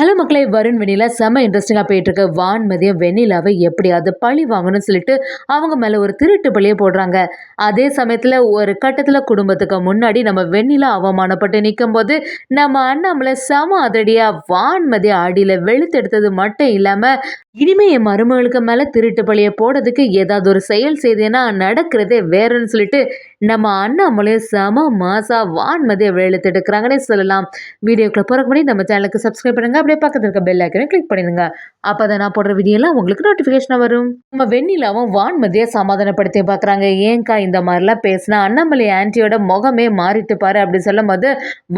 Hello மக்களை வருண் வெண்ணிலா செம்ம இன்ட்ரெஸ்டிங்காக போயிட்டுருக்கு. வான்மதியம் வெண்ணிலாவை எப்படியாவது பழி வாங்கணும்னு சொல்லிட்டு அவங்க மேலே ஒரு திருட்டு பழியை போடுறாங்க. அதே சமயத்தில் ஒரு கட்டத்தில் குடும்பத்துக்கு முன்னாடி நம்ம வெண்ணிலா அவமானப்பட்டு நிற்கும் போது நம்ம அண்ணாமலை செம அதிரடியாக வான்மதியை அடியில் வெளுத்தெடுத்தது மட்டும் இல்லாமல் இனிமே என் மருமகளுக்கு மேலே திருட்டு பழியை போடுறதுக்கு ஏதாவது ஒரு செயல் செய்தேன்னா நடக்கிறதே வேறுன்னு சொல்லிட்டு நம்ம அண்ணாமலையும் செம மாசா வான்மதியை வெளுத்தெடுக்கிறாங்கன்னே சொல்லலாம். வீடியோக்குள்ள போகிறக்கு முன்னாடி நம்ம சேனலுக்கு சப்ஸ்கிரைப் பண்ணுங்க. அப்படியே பக்கத்தில் இருக்க பெல் ஐக்கனை கிளிக் பண்ணிடுங்க. அப்போ தான் நான் போடுற வீடியோலாம் உங்களுக்கு நோட்டிஃபிகேஷனாக வரும். நம்ம வெண்ணிலாவும் வான்மதியை சமாதானப்படுத்தி பார்க்குறாங்க ஏன்க்கா இந்த மாதிரிலாம் பேசினா அண்ணாமலை ஆன்ட்டியோட முகமே மாறிட்டு பாரு அப்படின்னு சொல்லும் போது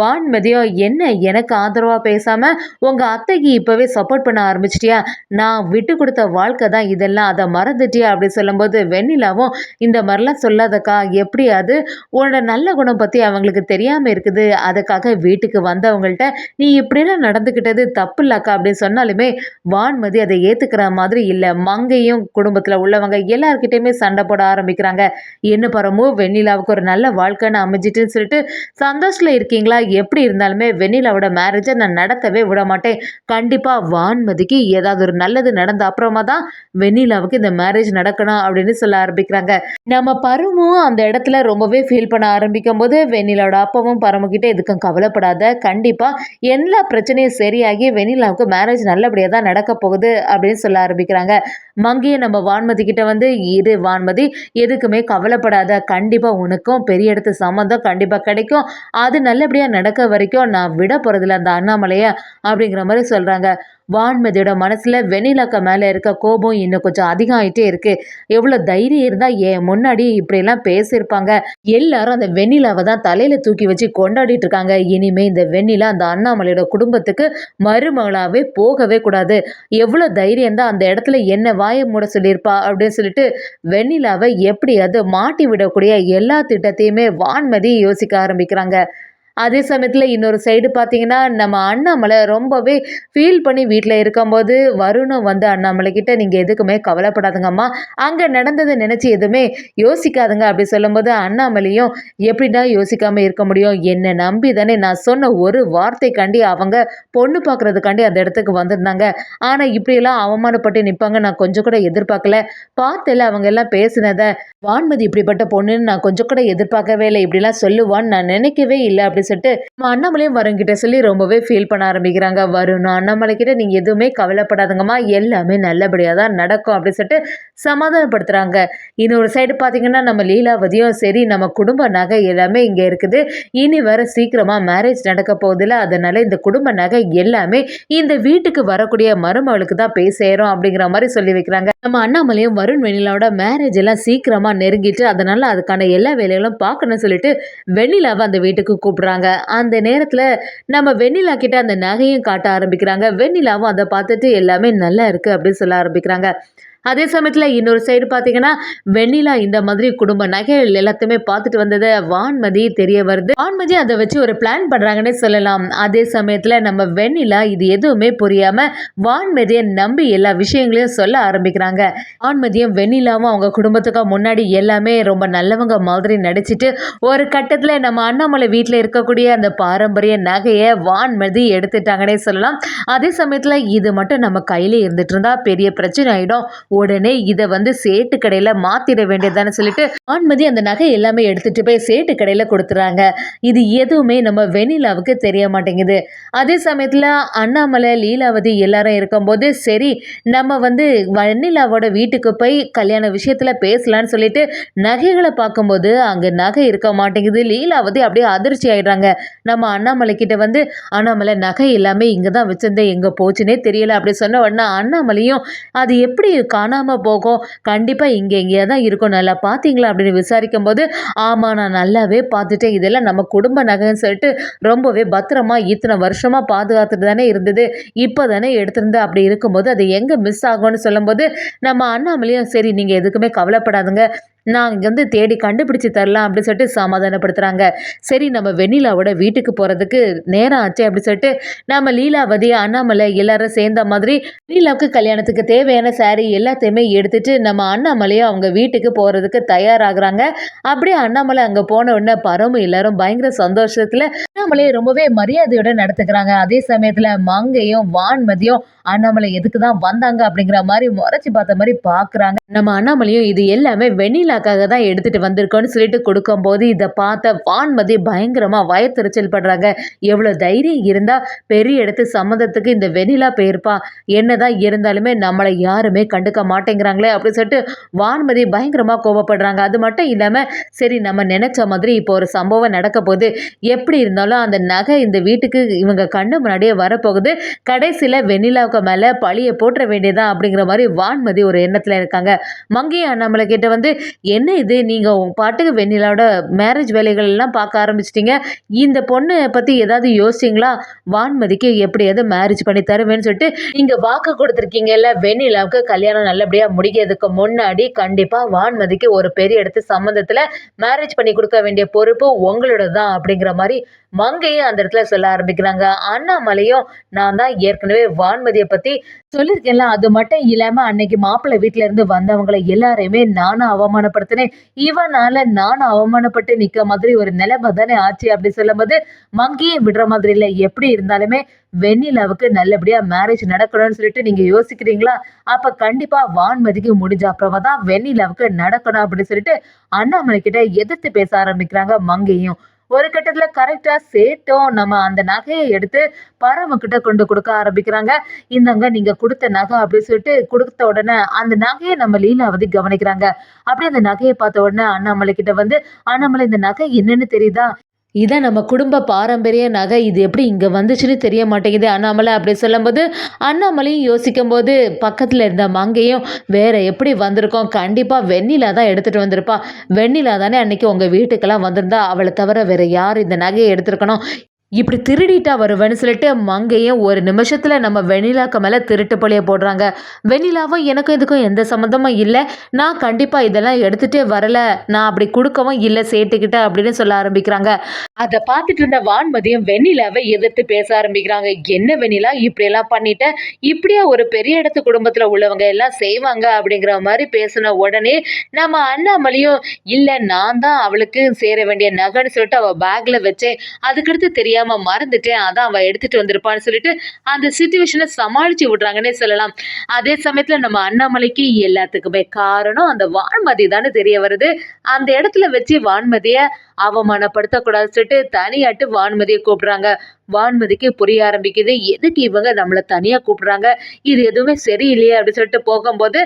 வான்மதியோ என்ன எனக்கு ஆதரவாக பேசாமல் உங்கள் அத்தைக்கு இப்போவே சப்போர்ட் பண்ண ஆரம்பிச்சிட்டியா? நான் விட்டு கொடுத்த வாழ்க்கை தான் இதெல்லாம். அதை மறந்துட்டியா? அப்படின்னு சொல்லும்போது வெண்ணிலாவும் இந்த மாதிரிலாம் சொல்லாதக்கா. எப்படி அது? உன்னோட நல்ல குணம் பற்றி அவங்களுக்கு தெரியாமல் இருக்குது. அதுக்காக வீட்டுக்கு வந்தவங்கள்ட்ட நீ இப்படிலாம் நடந்துக்கிட்டது தப்பு இல்லக்கா அப்படின்னு சொன்னாலுமே வான்மதி அதை ஏற்றுக்கிற மாதிரி இல்லை. மங்கையும் குடும்பத்தில் உள்ளவங்க எல்லாருக்கிட்டையுமே சண்டை போட ஆரம்பிக்கிறாங்க. என்ன பரமோ வெண்ணிலாவுக்கு ஒரு நல்ல வாழ்க்கைன்னு அமைஞ்சிட்டுன்னு சொல்லிட்டு சந்தோஷத்தில் இருக்கீங்களா? எப்படி இருந்தாலுமே வெண்ணிலாவோட மேரேஜை நான் நடத்தவே விட மாட்டேன் கண்டிப்பாக வான்மதிக்கு ஏதாவது ஒரு நல்லது நடந்த அப்புறமா தான் வெண்ணிலாவுக்கு இந்த மேரேஜ் நடக்கணும் அப்படின்னு சொல்ல ஆரம்பிக்கிறாங்க. நம்ம பருமும் அந்த இடத்துல ரொம்பவே ஃபீல் பண்ண ஆரம்பிக்கும் போது வெண்ணிலாவோட அப்பாவும் பரமுக்கிட்ட எதுக்கும் கவலைப்படாத. கண்டிப்பாக எல்லா பிரச்சனையும் சரியாகி வெண்ணிலாவுக்கு மேரேஜ் நல்லபடியாக தான் நடக்க போகுது அப்படின்னு சொல்ல ஆரம்பிக்கிறாங்க. மங்கியை நம்ம வான்மதி கிட்ட வந்து இரு வான்மதி எதுக்குமே கவலைப்படாத. கண்டிப்பாக உனக்கும் பெரிய இடத்து சம்மந்தம் கண்டிப்பாக கிடைக்கும். அது நல்லபடியாக நடக்க வரைக்கும் நான் விட போகிறதில்ல அந்த அண்ணாமலையை அப்படிங்கிற மாதிரி சொல்கிறாங்க வான்மதியோட மனசில் வெண்ணிலாக்க மேலே இருக்க கோபம் இன்னும் கொஞ்சம் அதிகம் ஆகிட்டே இருக்குது எவ்வளோ தைரியம் இருந்தால் என் முன்னாடி இப்படியெல்லாம் பேசியிருப்பாங்க. எல்லாரும் அந்த வெண்ணிலாவை தான் தலையில் தூக்கி வச்சு கொண்டாடிட்டு இருக்காங்க. இனிமே இந்த வெண்ணிலா அந்த அண்ணாமலையோட குடும்பத்துக்கு மருமகளாகவே போகவே கூடாது. எவ்வளோ தைரியம் தான் அந்த இடத்துல என்ன வாயை மூட சொல்லியிருப்பா அப்படின்னு சொல்லிட்டு வெண்ணிலாவை எப்படியாவது மாட்டி விடக்கூடிய எல்லா திட்டத்தையுமே வான்மதி யோசிக்க ஆரம்பிக்கிறாங்க. அதே சமயத்தில் இன்னொரு சைடு பார்த்தீங்கன்னா நம்ம அண்ணாமலை ரொம்பவே ஃபீல் பண்ணி வீட்டில் இருக்கும்போது வருணும் வந்து அண்ணாமலை கிட்ட நீங்கள் எதுக்குமே கவலைப்படாதுங்கம்மா. அங்கே நடந்ததை நினச்சி எதுவுமே யோசிக்காதுங்க. அப்படி சொல்லும்போது அண்ணாமலையும் எப்படிடா யோசிக்காமல் இருக்க முடியும்? என்னை நம்பி தானே நான் சொன்ன ஒரு வார்த்தைக்காண்டி அவங்க பொண்ணு பார்க்குறதுக்காண்டி அந்த இடத்துக்கு வந்திருந்தாங்க. ஆனால் இப்படியெல்லாம் அவமானப்பட்டு நிற்பாங்க நான் கொஞ்சம் கூட எதிர்பார்க்கல. பார்த்தல அவங்க எல்லாம் பேசினதை. வான்மதி இப்படிப்பட்ட பொண்ணுன்னு நான் கொஞ்சம் கூட எதிர்பார்க்கவே இல்லை. இப்படிலாம் சொல்லுவான்னு நான் நினைக்கவே இல்லை. அப்படி அப்படின்னு சொல்லிட்டு நம்ம அண்ணாமலையும் வருங்கிட்ட சொல்லி ரொம்பவே ஃபீல் பண்ண ஆரம்பிக்கிறாங்க. வருணும் அண்ணாமலை கிட்ட நீங்கள் எதுவுமே கவலைப்படாதுங்கம்மா எல்லாமே நல்லபடியாக தான் நடக்கும் அப்படின்னு சொல்லிட்டு சமாதானப்படுத்துகிறாங்க இன்னொரு சைடு பார்த்தீங்கன்னா நம்ம லீலாவதியும் சரி நம்ம குடும்ப நகை எல்லாமே இங்கே இருக்குது. இனி வர சீக்கிரமாக மேரேஜ் நடக்க போகுதில்ல அதனால இந்த குடும்ப நகை எல்லாமே இந்த வீட்டுக்கு வரக்கூடிய மருமகளுக்கு தான் போய் சேரும் அப்படிங்கிற மாதிரி சொல்லி வைக்கிறாங்க. நம்ம அண்ணாமலையும் வருண் வெண்ணிலாவோட மேரேஜ் எல்லாம் சீக்கிரமாக நெருங்கிட்டு அதனால அதுக்கான எல்லா வேலைகளும் பார்க்கணும்னு சொல்லிட்டு வெண்ணிலாவை அந்த வீட்டுக்கு கூப்பிடுறாங்க. அந்த நேரத்தில் நம்ம வெண்ணிலா கிட்ட அந்த நகையும் காட்ட ஆரம்பிக்கிறாங்க. வெண்ணிலாவும் அதை பார்த்துட்டு எல்லாமே நல்லா இருக்குது அப்படின்னு சொல்ல ஆரம்பிக்கிறாங்க. அதே சமயத்தில் இன்னொரு சைடு பார்த்தீங்கன்னா வெண்ணிலா இந்த மாதிரி குடும்ப நகைகள் எல்லாத்தையுமே பார்த்துட்டு வந்ததை வான்மதி தெரிய வருது. வான்மதி அதை வச்சு ஒரு பிளான் பண்ணுறாங்கன்னே சொல்லலாம். அதே சமயத்தில் நம்ம வெண்ணிலா இது எதுவுமே புரியாமல் வான்மதியை நம்பி எல்லா விஷயங்களையும் சொல்ல ஆரம்பிக்கிறாங்க. வான்மதியும் வெண்ணிலாவும் அவங்க குடும்பத்துக்கு முன்னாடி எல்லாமே ரொம்ப நல்லவங்க மாதிரி நடிச்சிட்டு ஒரு கட்டத்தில் நம்ம அண்ணாமலை வீட்டில் இருக்கக்கூடிய அந்த பாரம்பரிய நகையை வான்மதி எடுத்துட்டாங்கன்னே சொல்லலாம். அதே சமயத்தில் இது மட்டும் நம்ம கையில் இருந்துட்டு இருந்தால் பெரிய பிரச்சனை ஆகிடும் உடனே இதை வந்து சேட்டு கடையில் மாற்றிட வேண்டியதானு சொல்லிட்டு ஆண்மதி அந்த நகை எல்லாமே எடுத்துகிட்டு போய் சேட்டு கடையில் கொடுத்துறாங்க. இது எதுவுமே நம்ம வெண்ணிலாவுக்கு தெரிய மாட்டேங்குது. அதே சமயத்தில் அண்ணாமலை லீலாவதி எல்லாரும் இருக்கும்போது சரி நம்ம வந்து வெண்ணிலாவோட வீட்டுக்கு போய் கல்யாண விஷயத்தில் பேசலான்னு சொல்லிட்டு நகைகளை பார்க்கும்போது அங்கே நகை இருக்க மாட்டேங்குது. லீலாவதி அப்படியே அதிர்ச்சி ஆயிடுறாங்க. நம்ம அண்ணாமலை கிட்ட வந்து அண்ணாமலை நகை எல்லாமே இங்கே தான் வச்சிருந்தேன். எங்கே போச்சுன்னே தெரியல அப்படி சொன்ன உடனே அண்ணாமலையும் அது எப்படி காணாமல் போகும். கண்டிப்பாக இங்கே எங்கேயா தான் இருக்கும் நல்லா பார்த்தீங்களா அப்படின்னு விசாரிக்கும் போது ஆமாம் நான் நல்லாவே பார்த்துட்டேன் இதெல்லாம் நம்ம குடும்ப நகைன்னு சொல்லிட்டு ரொம்பவே பத்திரமா இத்தனை வருஷமாக பாதுகாத்துட்டு தானே இருந்தது. இப்போ தானே எடுத்திருந்து. அப்படி இருக்கும்போது அது எங்கே மிஸ் ஆகும்னு சொல்லும்போது நம்ம அண்ணாமலையும் சரி நீங்கள் எதுக்குமே கவலைப்படாதுங்க. நான் இங்கே வந்து தேடி கண்டுபிடிச்சி தரலாம் அப்படின்னு சொல்லிட்டு சமாதானப்படுத்துகிறாங்க சரி நம்ம வெண்ணிலாவோட வீட்டுக்கு போகிறதுக்கு நேரம் ஆச்சு அப்படின்னு சொல்லிட்டு நம்ம லீலாவதி அண்ணாமலை எல்லாரும் சேர்ந்த மாதிரி லீலாவுக்கு கல்யாணத்துக்கு தேவையான saree எல்லாத்தையுமே எடுத்துட்டு நம்ம அண்ணாமலையும் அவங்க வீட்டுக்கு போகிறதுக்கு தயாராகிறாங்க. அப்படியே அண்ணாமலை அங்கே போன உடனே பரமு எல்லாரும் பயங்கர சந்தோஷத்தில் அண்ணாமலையை ரொம்பவே மரியாதையோட நடத்துக்கிறாங்க அதே சமயத்தில் மங்கையும் வான்மதியும் அண்ணாமலை எதுக்கு தான் வந்தாங்க அப்படிங்கிற மாதிரி முறைச்சி பார்த்த மாதிரி பார்க்குறாங்க நம்ம அண்ணாமலையும் இது எல்லாமே வெண்ணிலாக்காக தான் எடுத்துகிட்டு வந்திருக்கோன்னு சொல்லிட்டு கொடுக்கும்போது இதை பார்த்த வான்மதி பயங்கரமாக வயத்தெரிச்சல் படுறாங்க. எவ்வளோ தைரியம் இருந்தால் பெரிய இடத்து சம்மந்தத்துக்கு இந்த வெண்ணிலா போயிருப்பா. என்னதான் இருந்தாலுமே நம்மளை யாருமே கண்டுக்க மாட்டேங்கிறாங்களே அப்படின்னு சொல்லிட்டு வான்மதி பயங்கரமாக கோபப்படுறாங்க. அது மட்டும் இல்லாமல் சரி நம்ம நினச்ச மாதிரி இப்போ ஒரு சம்பவம் நடக்க போகுது எப்படி இருந்தாலும் அந்த நகை இந்த வீட்டுக்கு இவங்க கண்ணு முன்னாடியே வரப்போகுது. கடைசியில் வெண்ணிலாவுக்கு மேலே பழியை போட்டுற வேண்டியதான் அப்படிங்கிற மாதிரி வான்மதி ஒரு எண்ணத்தில் இருக்காங்க. மங்கையா அண்ணாமலை கிட்ட வந்து என்ன இது? நீங்கள் உங்கள் பாட்டுக்கு வெண்ணிலாவோட மேரேஜ் வேலைகள் எல்லாம் பார்க்க ஆரம்பிச்சிட்டிங்க. இந்த பொண்ணை பற்றி ஏதாவது யோசிச்சிங்களா? வான்மதிக்கு எப்படியாவது மேரேஜ் பண்ணி தருவேன்னு சொல்லிட்டு நீங்கள் வாக்கு கொடுத்துருக்கீங்கல்ல வெண்ணிலாவுக்கு கல்யாணம் நல்லபடியாக முடிக்கிறதுக்கு முன்னாடி கண்டிப்பாக வான்மதிக்கு ஒரு பெரிய இடத்து சம்மந்தத்தில் மேரேஜ் பண்ணி கொடுக்க வேண்டிய பொறுப்பு உங்களோட தான் அப்படிங்கிற மாதிரி மங்கையும் அந்த இடத்துல சொல்ல ஆரம்பிக்கிறாங்க. அண்ணாமலையும் நான் தான் ஏற்கனவே வான்மதியை பற்றி சொல்லியிருக்கேன்ல அது மட்டும் இல்லாமல் அன்னைக்கு மாப்பிள்ளை வீட்டில இருந்து வந்தவங்களை எல்லாரையுமே நானும் அவமானப்படுத்தினேன். இவனால நானும் அவமானப்பட்டு நிற்க மாதிரி ஒரு நிலைமை தானே ஆச்சு அப்படி சொல்லும்போது மங்கையும் விடுற மாதிரி இல்லை. எப்படி இருந்தாலுமே வெண்ணிலாவுக்கு நல்லபடியாக மேரேஜ் நடக்கணும்னு சொல்லிட்டு நீங்கள் யோசிக்கிறீங்களா? அப்போ கண்டிப்பாக வான்மதிக்கு முடிஞ்ச அப்புறமா தான் வெண்ணிலாவுக்கு நடக்கணும் அப்படின்னு சொல்லிட்டு அண்ணாமலை கிட்ட எதிர்த்து பேச ஆரம்பிக்கிறாங்க மங்கையும். ஒரு கட்டத்தில் கரெக்டாக சேர்த்தோம். நம்ம அந்த நகையை எடுத்து பரமக்கிட்ட கொண்டு கொடுக்க ஆரம்பிக்கிறாங்க. இந்தங்க நீங்கள் கொடுத்த நகை அப்படின்னு சொல்லிட்டு கொடுத்த உடனே அந்த நகையை நம்ம லீலாவதி கவனிக்கிறாங்க. அப்படியே அந்த நகையை பார்த்த உடனே அண்ணாமலை கிட்ட வந்து அண்ணாமலை இந்த நகை என்னன்னு தெரியுதா? இதை நம்ம குடும்ப பாரம்பரிய நகை இது எப்படி இங்கே வந்துச்சுன்னு தெரிய மாட்டேங்குது. அண்ணாமலை அப்படி சொல்லும்போது அண்ணாமலையும் யோசிக்கும் போது பக்கத்தில் இருந்த மங்கையும் வேற எப்படி வந்திருக்கோம்? கண்டிப்பாக வெண்ணிலா தான் எடுத்துகிட்டு வந்திருப்பா. வெண்ணிலா தானே அன்னைக்கு உங்கள் வீட்டுக்கெல்லாம் வந்திருந்தா. அவளை தவிர வேற யார் இந்த நகையை எடுத்திருக்கணும்? இப்படி திருடிட்டா வருவேன்னு சொல்லிட்டு மங்கையும் ஒரு நிமிஷத்தில் நம்ம வெண்ணிலாக்கு மேலே திருட்டு பழிய போடுறாங்க. வெண்ணிலாவும் எனக்கும் இதுக்கும் எந்த சம்மந்தமும் இல்லை. நான் கண்டிப்பாக இதெல்லாம் எடுத்துகிட்டே வரல. நான் அப்படி கொடுக்கவும் இல்லை சேர்த்துக்கிட்ட அப்படின்னு சொல்ல ஆரம்பிக்கிறாங்க. அதை பார்த்துட்டு இருந்த வான்மதியும் வெண்ணிலாவை எதிர்த்து பேச ஆரம்பிக்கிறாங்க. என்ன வெண்ணிலா இப்படியெல்லாம் பண்ணிட்ட? இப்படியா ஒரு பெரிய இடத்து குடும்பத்தில் உள்ளவங்க எல்லாம் செய்வாங்க? அப்படிங்கிற மாதிரி பேசின உடனே நம்ம அண்ணாமலையும் இல்லை நான் தான் அவளுக்கு சேர வேண்டிய நகைன்னு சொல்லிட்டு அவள் பேக்கில் வச்சேன். அதுக்கடுத்து தெரியாம மறந்துட்டேன் அதான் அவ எடுத்துட்டு வந்திருப்பான்னு சொல்லிட்டு அந்த சுச்சுவேஷனை சமாளிச்சு விடுறாங்கன்னே சொல்லலாம். அதே சமயத்துல நம்ம அண்ணாமலைக்கு எல்லாத்துக்குமே காரணம் அந்த வான்மதி தானே தெரிய வருது. அந்த இடத்துல வச்சு வான்மதியை அவமானப்படுத்தக்கூடாதுன்னு சொல்லிட்டு தனியாட்டு வான்மதியை கூப்பிடுறாங்க. வான்மதிக்கு புரிய ஆரம்பிக்குது. எதுக்கு இவங்க நம்மளை தனியாக கூப்பிடுறாங்க? இது எதுவுமே சரியில்லையே அப்படின்னு சொல்லிட்டு போகும்போது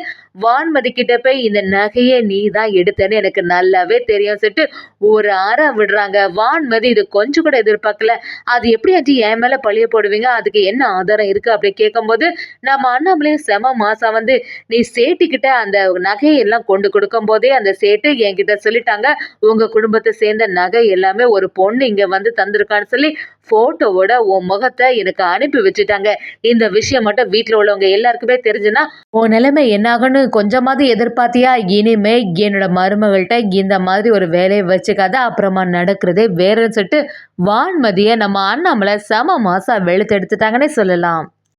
வான்மதி கிட்ட போய் இந்த நகையை நீ தான் எடுத்தேன்னு எனக்கு நல்லாவே தெரியும் சொல்லிட்டு ஒரு அறம் விடுறாங்க. வான்மதி இது கொஞ்சம் கூட எதிர்பார்க்கல. அது எப்படியாச்சு என் மேலே பழிய போடுவீங்க? அதுக்கு என்ன ஆதாரம் இருக்குது அப்படி கேட்கும்போது நம்ம அண்ணாமலையும் செம மாசம் வந்து நீ சேட்டுக்கிட்ட அந்த நகையெல்லாம் கொண்டு கொடுக்கும் போதே அந்த சேட்டு என்கிட்ட சொல்லிட்டாங்க. உங்கள் குடும்பத்தை சேர்ந்த நகை எல்லாமே ஒரு பொண்ணு இங்கே வந்து தந்திருக்கான்னு சொல்லி ஃபோட்டோவோட உன் முகத்தை எனக்கு அனுப்பி வச்சுட்டாங்க. இந்த விஷயம் மட்டும் வீட்டில் உள்ளவங்க எல்லாருக்குமே தெரிஞ்சுன்னா உன் நிலைமை என்னாகும்னு கொஞ்சமாவது எதிர்பார்த்தியா? இனிமே என்னோட மருமகள்கிட்ட இந்த மாதிரி ஒரு வேலையை வச்சுக்காத. அப்புறமா நடக்கிறதே வேறன்னு சொல்லிட்டு வான்மதியை நம்ம அண்ணாமலை செம மாசா வெளுத்து எடுத்துட்டாங்கன்னே சொல்லலாம்.